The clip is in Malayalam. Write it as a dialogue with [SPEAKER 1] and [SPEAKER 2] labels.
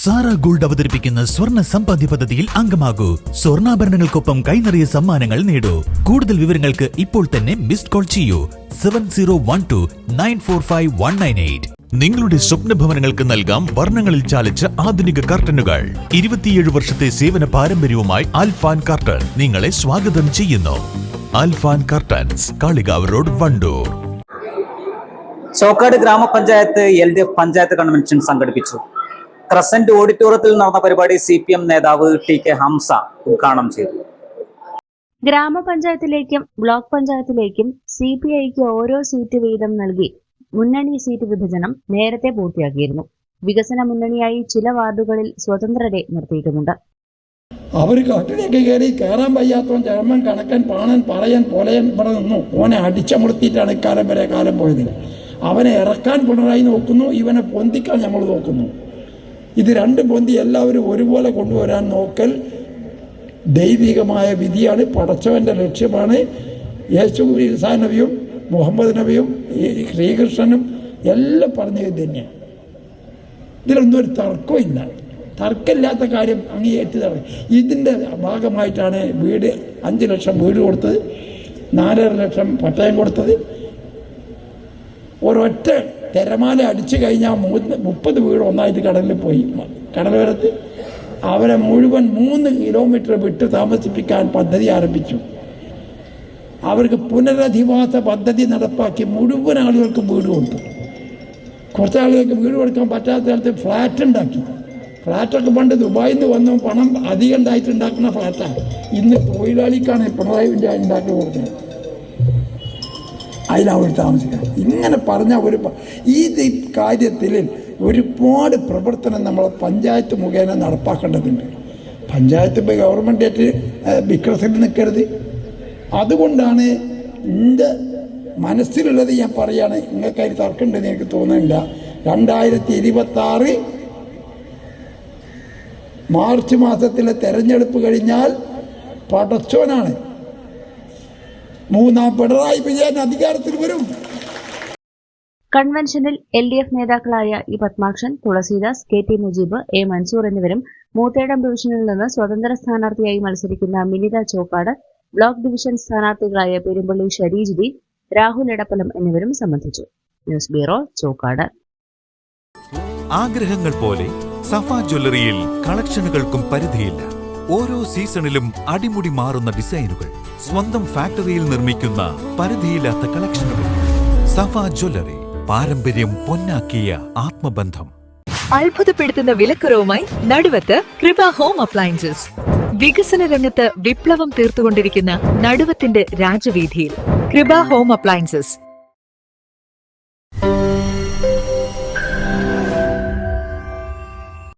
[SPEAKER 1] സാറ ഗോൾഡ് അവതരിപ്പിക്കുന്ന സ്വർണ സമ്പാദ്യ പദ്ധതിയിൽ അംഗമാകൂ. സ്വർണാഭരണങ്ങൾക്കൊപ്പം കൈനിറിയ സമ്മാനങ്ങൾ നേടൂ. കൂടുതൽ വിവരങ്ങൾക്ക് ഇപ്പോൾ തന്നെ മിസ്ഡ് കോൾ ചെയ്യൂ. Seven zero one two nine four five one nine eight. നിങ്ങളുടെ സ്വപ്ന ഭവനങ്ങൾക്ക് നൽകാം വർണങ്ങളിൽ ചാലിച്ച ആധുനിക കർട്ടനുകൾ. ഇരുപത്തിയേഴ് വർഷത്തെ സേവന പാരമ്പര്യവുമായി അൽഫാൻ കർട്ടൻ നിങ്ങളെ സ്വാഗതം ചെയ്യുന്നു. Alfan curtains Kalikavu road Wandoor.
[SPEAKER 2] Chokkad ഗ്രാമപഞ്ചായത്ത് L D F panchayat convention സംഘടിപ്പിച്ചു. ക്രസന്റ് ഓഡിറ്റോറിയത്തിൽ നടന്ന പരിപാടി സി പി എം നേതാവ് ടി കെ ഹംസ ഉദ്ഘാടനം ചെയ്തു.
[SPEAKER 3] ഗ്രാമപഞ്ചായത്തിലേക്കും ബ്ലോക്ക് പഞ്ചായത്തിലേക്കും സി പി ഐക്ക് ഓരോ സീറ്റ് വീതം നൽകി മുന്നണി സീറ്റ് വിഭജനം നേരത്തെ പൂർത്തിയാക്കിയിരുന്നു. വികസന മുന്നണിയായി ചില വാർഡുകളിൽ സ്വതന്ത്രരെ നിർത്തിയിട്ടുമുണ്ട്.
[SPEAKER 4] അവർ കട്ടിലേക്ക് കയറി കയറാൻ വയ്യാത്തവൻ ചേർമൻ കണക്കൻ പാണൻ പറയൻ പൊലയൻ ഇവിടെ നിന്നു. ഓനെ അടിച്ചമർത്തിയിട്ടാണ് ഇക്കാലം വരെ കാലം പോയത്. അവനെ ഇറക്കാൻ പിണറായി നോക്കുന്നു ഇവനെ പൊന്തിക്കാൻ നമ്മൾ നോക്കുന്നു. ഇത് രണ്ട് പൊന്തി എല്ലാവരും ഒരുപോലെ കൊണ്ടുവരാൻ നോക്കൽ ദൈവികമായ വിധിയാണ് പടച്ചവന്റെ ലക്ഷ്യമാണ്. യേശു ഇസാ നബിയും മുഹമ്മദ് നബിയും ശ്രീകൃഷ്ണനും എല്ലാം പറഞ്ഞത് തന്നെയാണ് ഇതിലൊന്നും ഒരു തർക്കമില്ല തർക്കമില്ലാത്ത കാര്യം അങ്ങേറ്റതാണ് ഇതിന്റെ ഭാഗമായിട്ടാണ് വീട് അഞ്ച് ലക്ഷം വീട് കൊടുത്തത് നാലര ലക്ഷം പട്ടയം കൊടുത്തത്. ഒരൊറ്റ തിരമാല അടിച്ചു കഴിഞ്ഞാൽ മൂന്ന് മുപ്പത് വീട് ഒന്നായിട്ട് കടലിൽ പോയി. കടലോരത്ത് അവരെ മുഴുവൻ മൂന്ന് കിലോമീറ്റർ വിട്ട് താമസിപ്പിക്കാൻ പദ്ധതി ആരംഭിച്ചു. അവർക്ക് പുനരധിവാസ പദ്ധതി നടപ്പാക്കി മുഴുവൻ ആളുകൾക്ക് വീട് കൊടുത്തു. കുറച്ച് ആളുകൾക്ക് വീട് കൊടുക്കാൻ പറ്റാത്ത സ്ഥലത്ത് ഫ്ലാറ്റ് ഉണ്ടാക്കി. ഫ്ലാറ്റൊക്കെ പണ്ട് ദുബായിൽ നിന്ന് വന്നു പണം അധികം ഉണ്ടായിട്ട് ഉണ്ടാക്കുന്ന ഫ്ലാറ്റാണ് ഇന്ന് തൊഴിലാളിക്കാണ് പിണറായി വിജയൻ ഉണ്ടാക്കി കൊടുക്കുന്നത്. അതിലവർ താമസിക്കുന്നത്. ഇങ്ങനെ പറഞ്ഞ ഒരു ഈ കാര്യത്തിൽ ഒരുപാട് പ്രവർത്തനം നമ്മൾ പഞ്ചായത്ത് മുഖേന നടപ്പാക്കേണ്ടതുണ്ട്. പഞ്ചായത്ത് ഇപ്പോൾ ഗവൺമെന്റ് ആയിട്ട് വിക്രസിൽ നിൽക്കരുത്. അതുകൊണ്ടാണ് എന്റെ മനസ്സിലുള്ളത് ഞാൻ പറയുകയാണ് നിങ്ങൾക്ക് അതിൽ തർക്കമുണ്ടെന്ന് എനിക്ക് തോന്നുന്നില്ല. രണ്ടായിരത്തി ഇരുപത്തി മാർച്ച് മാസത്തിലെ തെരഞ്ഞെടുപ്പ് കഴിഞ്ഞാൽ പടച്ചോനാണ് മൂന്നാം പിണറായി വിജയൻ അധികാരത്തിൽ വരും.
[SPEAKER 3] കൺവെൻഷനിൽ എൽ ഡി എഫ് നേതാക്കളായ E Padmakshan Thulasidas K T Mujeeb A Mansoor എന്നിവരും മൂത്തേടം ഡിവിഷനിൽ നിന്ന് സ്വതന്ത്ര സ്ഥാനാർത്ഥിയായി മത്സരിക്കുന്ന മിനിത ചോക്കാട് ബ്ലോക്ക് ഡിവിഷൻ സ്ഥാനാർത്ഥികളായ പെരുമ്പള്ളി ഷരീജ് ബി രാഹുൽ എടപ്പലം എന്നിവരും സംബന്ധിച്ചു. News bureau Chokkad.
[SPEAKER 5] ആഗ്രഹങ്ങൾ പോലെ സഫ ജ്വല്ലറിയിൽ കളക്ഷനുകൾക്കും പരിധിയില്ല. ഓരോ സീസണിലും അടിമുടി മാറുന്ന ഡിസൈനുകൾ. സ്വന്തം ഫാക്ടറിയിൽ നിർമ്മിക്കുന്ന പരിധിയില്ലാത്ത കളക്ഷനുകൾ. സഫ ജ്വല്ലറി പാരമ്പര്യം പൊന്നാക്കിയ ആത്മബന്ധം.
[SPEAKER 6] അത്ഭുതപ്പെടുത്തുന്ന വിലക്കുറവുമായി നടുവത്ത് കൃപ ഹോം അപ്ലയൻസസ്. വികസന രംഗത്ത് വിപ്ലവം തീർത്തുകൊണ്ടിരിക്കുന്ന നടുവത്തിന്റെ രാജവീഥിയിൽ. കൃപ ഹോം അപ്ലയൻസസ്.